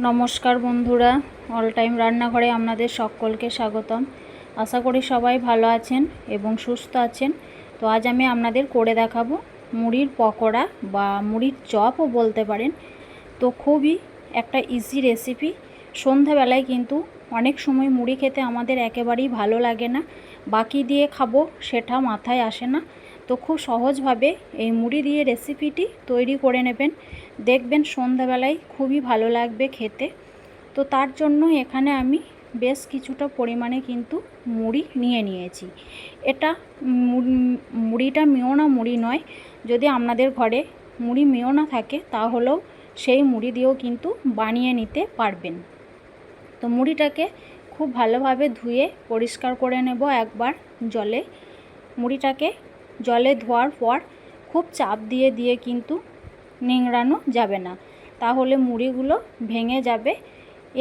নমস্কার বন্ধুরা all time রান্নাঘরে আপনাদের সকলকে স্বাগতম। আশা করি সবাই ভালো আছেন এবং সুস্থ আছেন। তো আজ আমি আপনাদের করে দেখাবো মুড়ির পকোড়া বা মুড়ির চপও বলতে পারেন। তো খুবই একটা ইজি রেসিপি সন্ধ্যাবেলায় কিন্তু অনেক সময় মুড়ি খেতে আমাদের একেবারেই ভালো লাগে না। বাকি দিয়ে খাব সেটা মাথায় আসে না। তো খুব সহজভাবে এই মুড়ি দিয়ে রেসিপিটি তৈরি করে নেবেন। দেখবেন সন্ধ্যাবেলায় খুবই ভালো লাগবে খেতে। তো তার জন্য এখানে আমি বেশ কিছুটা পরিমাণে কিন্তু মুড়ি নিয়ে নিয়েছি। এটা মুড়িটা মিওনা মুড়ি নয়। যদি আপনাদের ঘরে মুড়ি মিওনা থাকে তাহলেও সেই মুড়ি দিয়েও কিন্তু বানিয়ে নিতে পারবেন। তো মুড়িটাকে খুব ভালোভাবে ধুয়ে পরিষ্কার করে নেব একবার জলে। মুড়িটাকে জলে ধোয়ার পর খুব চাপ দিয়ে দিয়ে কিন্তু নিংড়ানো যাবে না। তাহলে মুড়িগুলো ভেঙে যাবে।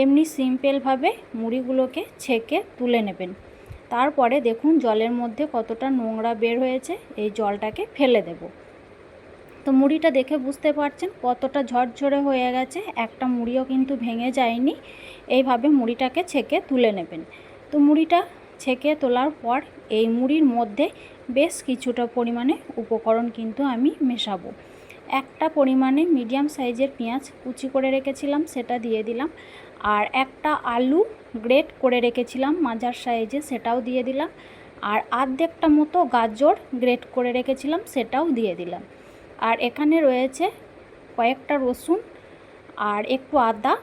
এমনি সিম্পলভাবে মুড়িগুলোকে ছেঁকে তুলে নেবেন। তারপরে দেখুন জলের মধ্যে কতটা নোংরা বের হয়েছে, এই জলটাকে ফেলে দেব। তো মুড়িটা দেখে বুঝতে পারছেন কতটা ঝরঝরে হয়ে গেছে, একটা মুড়িও কিন্তু ভেঙে যায়নি। এইভাবে মুড়িটাকে ছেঁকে তুলে নেবেন। তো মুড়িটা ছেঁকে তোলার পর এই মুড়ির মধ্যে বেশ কিছুটা পরিমাণে উপকরণ কিন্তু আমি মেশাবো। একটা পরিমাণে মিডিয়াম সাইজের পেঁয়াজ কুচি করে রেখেছিলাম, সেটা দিয়ে দিলাম। আর একটা আলু গ্রেট করে রেখেছিলাম, মাঝার সাইজে সেটাও দিয়ে দিলাম। আর আর্ধেকটা মতো গাজর গ্রেট করে রেখেছিলাম, সেটাও দিয়ে দিলাম। আর এখানে রয়েছে কয়েকটা রসুন আর একটু আদা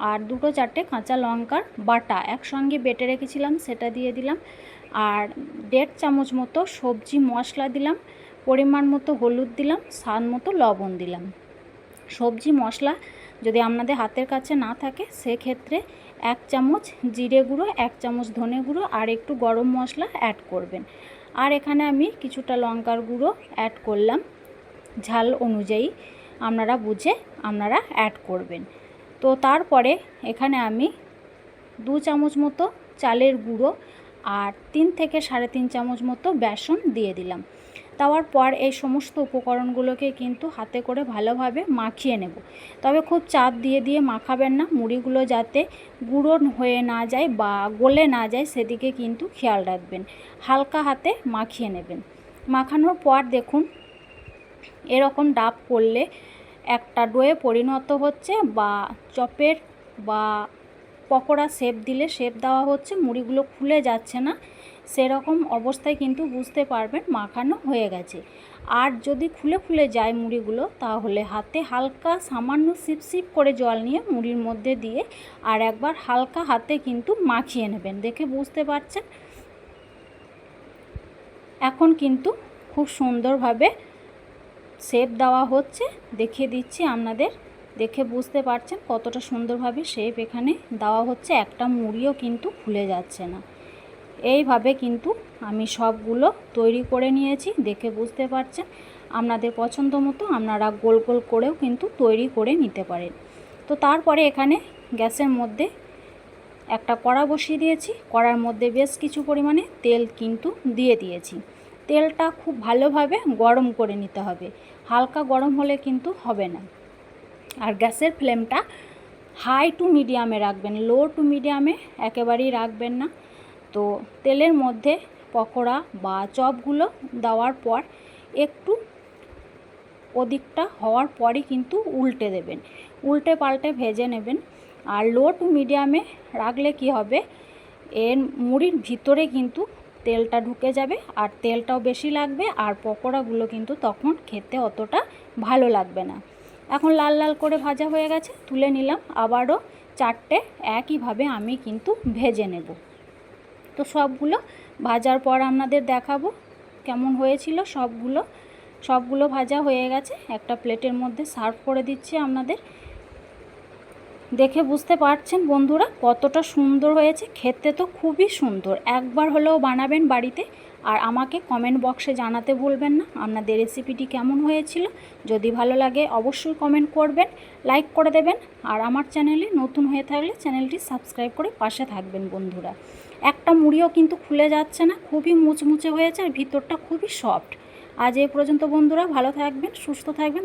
আর দুটো চারটে কাঁচা লঙ্কার বাটা একসঙ্গে বেটে রেখেছিলাম, সেটা দিয়ে দিলাম। আর দেড় চামচ মতো সবজি মশলা দিলাম, পরিমাণ মতো হলুদ দিলাম, স্বাদ মতো লবণ দিলাম। সবজি মশলা যদি আপনাদের হাতের কাছে না থাকে, সেক্ষেত্রে এক চামচ জিরে গুঁড়ো, এক চামচ ধনে গুঁড়ো আর একটু গরম মশলা অ্যাড করবেন। আর এখানে আমি কিছুটা লঙ্কার গুঁড়ো অ্যাড করলাম। ঝাল অনুযায়ী আপনারা বুঝে আপনারা অ্যাড করবেন। তো তারপরে এখানে আমি দু চামচ মতো চালের গুঁড়ো আর তিন থেকে সাড়ে তিন চামচ মতো বেসন দিয়ে দিলাম। দেওয়ার পর এই সমস্ত উপকরণগুলোকে কিন্তু হাতে করে ভালোভাবে মাখিয়ে নেব। তবে খুব চাপ দিয়ে দিয়ে মাখাবেন না। মুড়িগুলো যাতে গুঁড়ো হয়ে না যায় বা গলে না যায় সেদিকে কিন্তু খেয়াল রাখবেন। হালকা হাতে মাখিয়ে নেবেন। মাখানোর পর দেখুন, এরকম ডাব করলে একটা ডোয়ে পরিণত হচ্ছে বা চপের বা পকোড়া শেপ দিলে শেপ দেওয়া হচ্ছে, মুড়িগুলো খুলে যাচ্ছে না। সেরকম অবস্থায় কিন্তু বুঝতে পারবেন মাখানো হয়ে গেছে। আর যদি খুলে খুলে যায় মুড়িগুলো, তাহলে হাতে হালকা সামান্য সিপ সিপ করে জল নিয়ে মুড়ির মধ্যে দিয়ে আর একবার হালকা হাতে কিন্তু মাখিয়ে নেবেন। দেখে বুঝতে পারছেন? এখন কিন্তু খুব সুন্দরভাবে শেপ দেওয়া হচ্ছে। দেখিয়ে দিচ্ছি আপনাদের। দেখে বুঝতে পারছেন কতটা সুন্দরভাবে শেপ এখানে দেওয়া হচ্ছে। একটা মুড়িও কিন্তু খুলে যাচ্ছে না। এইভাবে কিন্তু আমি সবগুলো তৈরি করে নিয়েছি, দেখে বুঝতে পারছেন। আপনাদের পছন্দ মতো আপনারা গোল গোল করেও কিন্তু তৈরি করে নিতে পারেন। তো তারপরে এখানে গ্যাসের মধ্যে একটা কড়া বসিয়ে দিয়েছি। কড়ার মধ্যে বেশ কিছু পরিমাণে তেল কিন্তু দিয়ে দিয়েছি। তেলটা খুব ভালোভাবে গরম করে নিতে হবে। হালকা গরম হলে কিন্তু হবে না। আর গ্যাসের ফ্লেমটা হাই টু মিডিয়ামে রাখবেন, লো টু মিডিয়ামে একেবারেই রাখবেন না। তো তেলের মধ্যে পকোড়া বা চপগুলো দেওয়ার পর একটু ওদিকটা হওয়ার পরই কিন্তু উল্টে দেবেন। উল্টে পাল্টে ভেজে নেবেন। আর লো টু মিডিয়ামে রাখলে কি হবে? এর মুড়ির ভিতরে কিন্তু তেলটা ঢুকে যাবে আর তেলটাও বেশি লাগবে আর পকোড়াগুলো কিন্তু তখন খেতে অতটা ভালো লাগবে না। এখন লাল লাল করে ভাজা হয়ে গেছে, তুলে নিলাম। আবারও চারটে একইভাবে আমি কিন্তু ভেজে নেব। তো সবগুলো ভাজার পর আপনাদের দেখাবো কেমন হয়েছিল সবগুলো। সবগুলো ভাজা হয়ে গেছে, একটা প্লেটের মধ্যে সার্ভ করে দিচ্ছি আপনাদের। দেখে বুঝতে পারছেন বন্ধুরা কতটা সুন্দর হয়েছে। খেতে তো খুবই সুন্দর। একবার হলেও বানাবেন বাড়িতে। আর আমাকে কমেন্ট বক্সে জানাতে ভুলবেন না। আপনাদের রেসিপিটি কেমন হয়েছিল? যদি ভালো লাগে অবশ্যই কমেন্ট করবেন লাইক করে দেবেন। আর আমার চ্যানেলে নতুন হয়ে থাকলে চ্যানেলটি সাবস্ক্রাইব করে পাশে থাকবেন বন্ধুরা। একটা মুড়িও কিন্তু খুলে যাচ্ছে না। খুবই মুচমুচে হয়েছে আর ভিতরটা খুবই সফট আজ এ পর্যন্ত বন্ধুরা ভালো থাকবেন, সুস্থ থাকবেন।